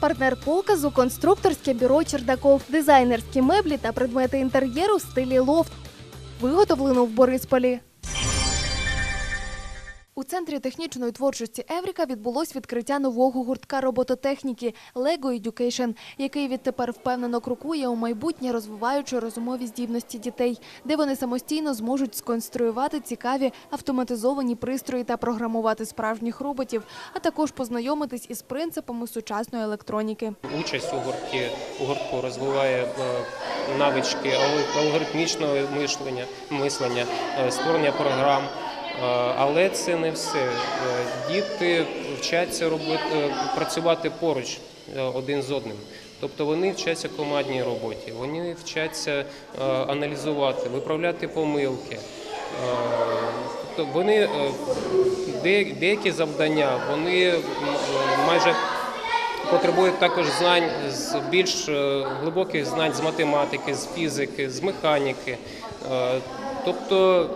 Партнер показу конструкторське бюро Чердаков, дизайнерські меблі та предмети інтер'єру в стилі лофт. Виготовлено в Борисполі. У центрі технічної творчості Евріка відбулось відкриття нового гуртка робототехніки Lego Education, який відтепер впевнено крокує у майбутнє, розвиваючи розумові здібності дітей, де вони самостійно зможуть сконструювати цікаві автоматизовані пристрої та програмувати справжніх роботів, а також познайомитись із принципами сучасної електроніки. Участь у гурткі у гуртку розвиває е, навички алгоритмічного мислення, е, створення програм. Але це не все. Е, Діти вчаться робити, е, працювати поруч е, один з одним. Тобто вони вчаться командній роботі, вони вчаться аналізувати, виправляти помилки. Тобто вони деякі завдання вони майже потребують також знань з більш глибоких знань з математики, з фізики, з механіки. Тобто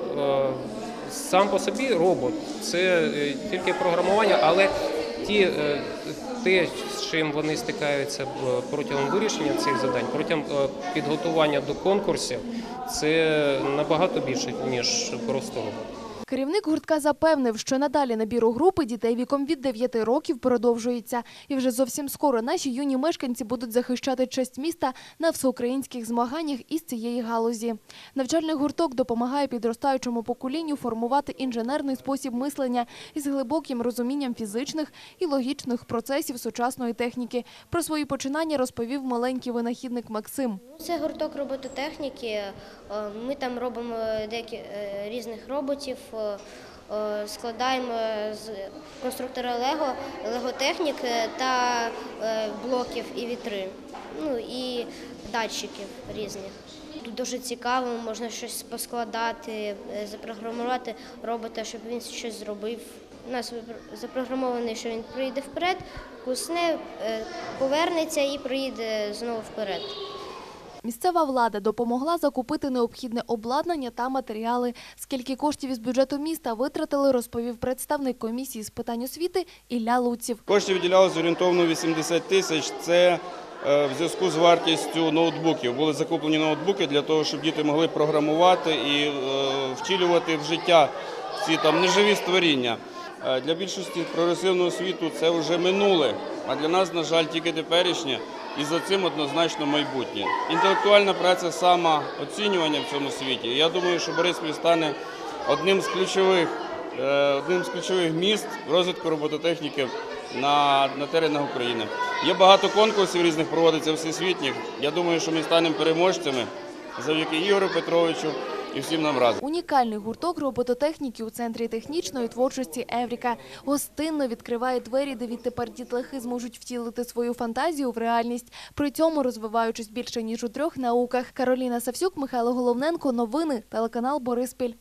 сам по собі робот це е, тільки програмування, але ті, е, те, з чим вони стикаються е, протягом вирішення цих завдань, протягом підготування до конкурсів, це набагато більше ніж просто робот. Керівник гуртка запевнив, що надалі набір у групи дітей віком від 9 років продовжується. І вже зовсім скоро наші юні мешканці будуть захищати честь міста на всеукраїнських змаганнях із цієї галузі. Навчальний гурток допомагає підростаючому поколінню формувати інженерний спосіб мислення із глибоким розумінням фізичних і логічних процесів сучасної техніки. Про свої починання розповів маленький винахідник Максим. Це гурток робототехніки. Е, Ми там робимо деякі е, різних роботів, е, е, складаємо з конструктора Лего, леготехнік е, та е, блоків і вітри, ну і датчиків різних. Тут дуже цікаво, можна щось поскладати, е, запрограмувати робота, щоб він щось зробив. У нас запрограмований, що він прийде вперед, кусне, е, повернеться і приїде знову вперед. Місцева влада допомогла закупити необхідне обладнання та матеріали. Скільки коштів із бюджету міста витратили, розповів представник комісії з питань освіти Ілля Луців. Коштів виділялося орієнтовно 80 тисяч. Це е, в зв'язку з вартістю ноутбуків. Були закуплені ноутбуки для того, щоб діти могли програмувати і е, втілювати в життя ці там неживі створіння. Е, Для більшості прогресивного світу це вже минуле, а для нас, на жаль, тільки теперішнє. І за цим однозначно майбутнє. Інтелектуальна праця самооцінювання в цьому світі. Я думаю, що Бориспіль стане одним з ключових е, одним з ключових міст розвитку робототехніки на, на теренах України. Є багато конкурсів різних проводиться всесвітніх. Я думаю, що ми станемо переможцями завдяки Ігорю Петровичу і всім нам разом. Унікальний гурток робототехніки у центрі технічної творчості Евріка гостинно відкриває двері, де відтепер дітлахи зможуть втілити свою фантазію в реальність, при цьому розвиваючись більше ніж у трьох науках. Кароліна Савсюк, Михайло Головненко. Новини телеканал Бориспіль.